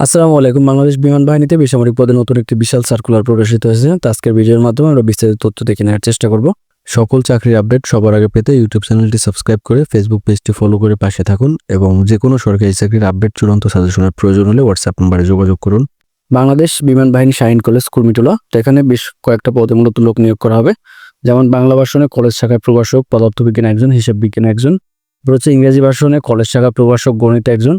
আসসালামু আলাইকুম। বাংলাদেশ বিমান বাহিনীতে বেসামরিক পদে নতুন একটি বিশাল সার্কুলার প্রকাশিত হয়েছে। আজকের ভিডিওর মাধ্যমে আমরা বিস্তারিত তথ্য দেখে নেওয়ার চেষ্টা করব। সকল চাকরির আপডেট সবার আগে পেতে ইউটিউব চ্যানেলটি সাবস্ক্রাইব করে ফেসবুক পেজটি ফলো করে পাশে থাকুন এবং যে কোনো সরকারি চাকরির আপডেট, চূড়ান্ত সাজেশনের প্রয়োজন হলে হোয়াটসঅ্যাপ নম্বরে যোগাযোগ করুন। বাংলাদেশ বিমান বাহিনী শাহিন কলেজ, কুর্মিটোলা। এখানে বেশ কয়েকটা পদে মূলত লোক নিয়োগ করা হবে। যেমন বাংলা ভাষণে কলেজ শাখায় প্রভাষক, পদার্থবিজ্ঞান একজন হিসাব বিজ্ঞান একজন। রয়েছে ইংরেজি ভাষণে কলেজ শাখা প্রভাষক, গণিত একজন।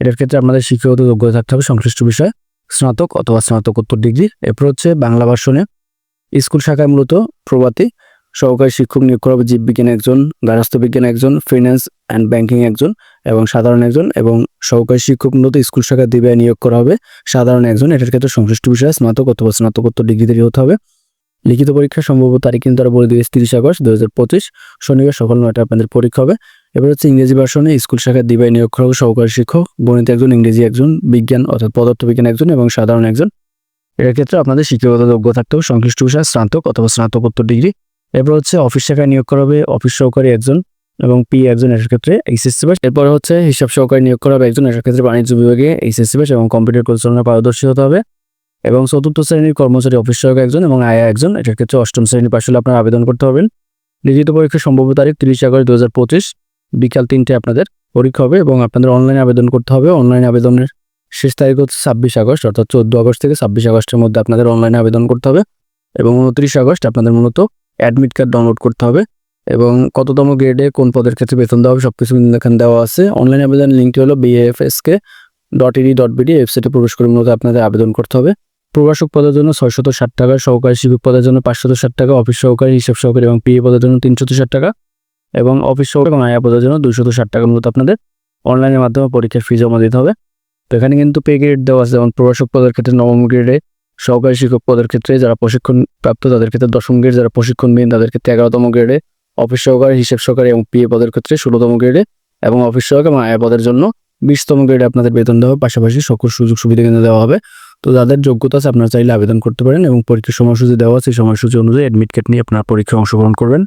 এটার ক্ষেত্রে আপনাদের শিক্ষাগত যোগ্যতা থাকতে হবে সংশ্লিষ্ট বিষয়ে। স্নাতক অথবা স্নাতকোত্তর ডিগ্রি। এরপর হচ্ছে বাংলা ভাষণে স্কুল শাখায় মূলত প্রভাতী। সহকারী শিক্ষক নিয়োগ করা হবে জীববিজ্ঞান একজন গার্হস্থ্য বিজ্ঞান একজন ফিন্যান্স অ্যান্ড ব্যাংকিং একজন এবং সাধারণ একজন এবং সহকারী শিক্ষক মূলত স্কুল শাখায় দিবে নিয়োগ করা হবে সাধারণ একজন। এটার ক্ষেত্রে সংশ্লিষ্ট বিষয়ে স্নাতক অথবা স্নাতকোত্তর ডিগ্রিতে হতে হবে। লিখিত পরীক্ষা সম্ভব তারিখ কিন্তু তারা বলে দিয়েছে তিরিশ আগস্ট দু হাজার পঁচিশ। শনিবার সকাল নয়টা আপনাদের পরীক্ষা হবে। এবার হচ্ছে ইংরেজি ভার্সনে স্কুল শাখার দিবাই নিয়োগ করা সহকারী শিক্ষক, গণিত একজন, ইংরেজি একজন, বিজ্ঞান অর্থাৎ পদার্থবিজ্ঞান একজন এবং সাধারণ একজন। এর ক্ষেত্রে আপনাদের শিক্ষাগত যোগ্য থাকতে হবে, সংশ্লিষ্ট বিষয়ে স্নাতক অথবা স্নাতকোত্তর ডিগ্রি। এরপর হচ্ছে অফিস শাখায় নিয়োগ করা হবে, অফিস সহকারী একজন এবং পি একজন এর ক্ষেত্রে এইচএসসি ব্যাস এরপর হচ্ছে হিসাব সহকারী নিয়োগ করা হবে একজন এর ক্ষেত্রে বাণিজ্য বিভাগে এইচএসসি ব্যাস এবং কম্পিউটার পরিচালনা পারদর্শী হতে হবে এবং চতুর্থ শ্রেণির কর্মচারী অফিস সহায়ক একজন এবং আয়া একজন, এটার ক্ষেত্রে অষ্টম শ্রেণির পাশ হলে আপনারা আবেদন করতে হবেন লিখিত পরীক্ষা সম্ভব তারিখ তিরিশ আগস্ট দু হাজার পঁচিশ। বিকাল তিনটে আপনাদের পরীক্ষা হবে এবং আপনাদের অনলাইনে আবেদন করতে হবে। অনলাইন আবেদনের শেষ তারিখ হচ্ছে ছাব্বিশ আগস্ট, অর্থাৎ চোদ্দ আগস্ট থেকে ছাব্বিশ আগস্টের মধ্যে আপনাদের অনলাইনে আবেদন করতে হবে এবং উনত্রিশ আগস্ট আপনাদের মূলত অ্যাডমিট কার্ড ডাউনলোড করতে হবে এবং কততম গ্রেডে কোন পদের ক্ষেত্রে বেতন দেওয়া হবে সব কিছু এখানে দেওয়া আছে। অনলাইন আবেদন লিঙ্কটি হলো BFSK dot ED dot BD ওয়েবসাইটে প্রবেশ করে মূলত আপনাদের আবেদন করতে হবে। প্রভাষক পদের জন্য ছয়শত ষাট টাকা, সহকারী শিক্ষক পদের জন্য পাঁচশত ষাট টাকা, অফিস সহকারী, হিসাব সহকারী এবং পিএ পদের জন্য তিনশত ষাট টাকা। এবং অফিস এবং আয়া পদের জন্য দুইশত ষাট টাকা মতো আপনাদের অনলাইনের মাধ্যমে পরীক্ষার ফি জমা দিতে হবে। তো এখানে কিন্তু পে গ্রেড দেওয়া আছে, যেমন প্রভাষক পদের ক্ষেত্রে নবম গ্রেডে সহকারী শিক্ষক পদের ক্ষেত্রে যারা প্রশিক্ষণ প্রাপ্ত তাদের ক্ষেত্রে দশম গ্রেড যারা প্রশিক্ষণবিহীন তাদের ক্ষেত্রে এগারোতম গ্রেডে অফিস সহকারী, হিসেব সহকারী এবং পিএ পদের ক্ষেত্রে ষোলোতম গ্রেডে এবং অফিস সহকারী এবং আয়া পদের জন্য বিশতম গ্রেডে আপনাদের বেতন দেওয়া হবে। পাশাপাশি সকল সুযোগ সুবিধা কিন্তু দেওয়া হবে। তো যাদের যোগ্যতা আছে আপনারা চাইলে আবেদন করতে পারেন এবং পরীক্ষার সময়সূচি দেওয়া আছে সময়সূচি অনুযায়ী অ্যাডমিট কার্ড নিয়ে আপনারা পরীক্ষায় অংশগ্রহণ করবেন।